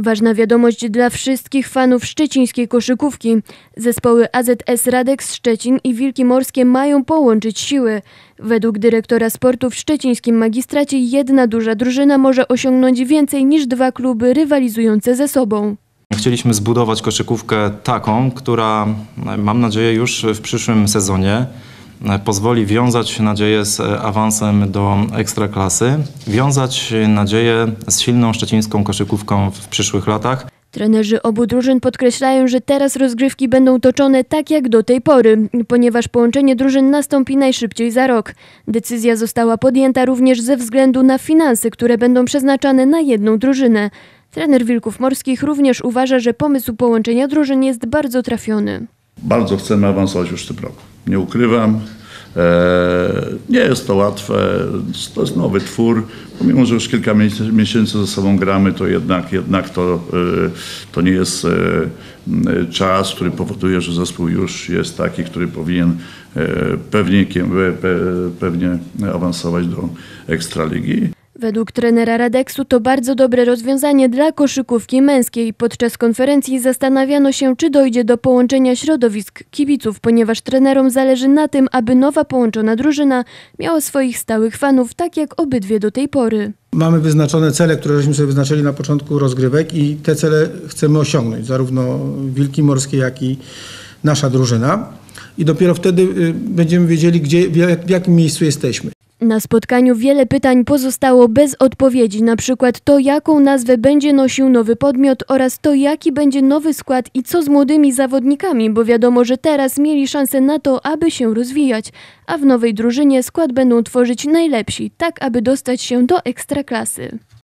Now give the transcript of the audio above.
Ważna wiadomość dla wszystkich fanów szczecińskiej koszykówki. Zespoły AZS Radex Szczecin i Wilki Morskie mają połączyć siły. Według dyrektora sportu w szczecińskim magistracie jedna duża drużyna może osiągnąć więcej niż dwa kluby rywalizujące ze sobą. Chcieliśmy zbudować koszykówkę taką, która mam nadzieję już w przyszłym sezonie pozwoli wiązać nadzieję z e, awansem do ekstraklasy, wiązać nadzieję z silną szczecińską koszykówką w przyszłych latach. Trenerzy obu drużyn podkreślają, że teraz rozgrywki będą toczone tak jak do tej pory, ponieważ połączenie drużyn nastąpi najszybciej za rok. Decyzja została podjęta również ze względu na finanse, które będą przeznaczane na jedną drużynę. Trener Wilków Morskich również uważa, że pomysł połączenia drużyn jest bardzo trafiony. Bardzo chcemy awansować już w tym roku. Nie ukrywam. E, nie jest to łatwe, to jest nowy twór. Pomimo, że już kilka miesięcy- ze sobą gramy, to jednak, jednak to, e, to nie jest e, czas, który powoduje, że zespół już jest taki, który powinien pewnie, pewnie awansować do Ekstraligi. Według trenera Radeksu to bardzo dobre rozwiązanie dla koszykówki męskiej. Podczas konferencji zastanawiano się, czy dojdzie do połączenia środowisk kibiców, ponieważ trenerom zależy na tym, aby nowa połączona drużyna miała swoich stałych fanów, tak jak obydwie do tej pory. Mamy wyznaczone cele, które żeśmy sobie wyznaczyli na początku rozgrywek i te cele chcemy osiągnąć, zarówno Wilki Morskie, jak i nasza drużyna. I dopiero wtedy y, będziemy wiedzieli, gdzie, w jak- w jakim miejscu jesteśmy. Na spotkaniu wiele pytań pozostało bez odpowiedzi, na przykład to, jaką nazwę będzie nosił nowy podmiot oraz to, jaki będzie nowy skład i co z młodymi zawodnikami, bo wiadomo, że teraz mieli szansę na to, aby się rozwijać, a w nowej drużynie skład będą tworzyć najlepsi, tak aby dostać się do ekstraklasy.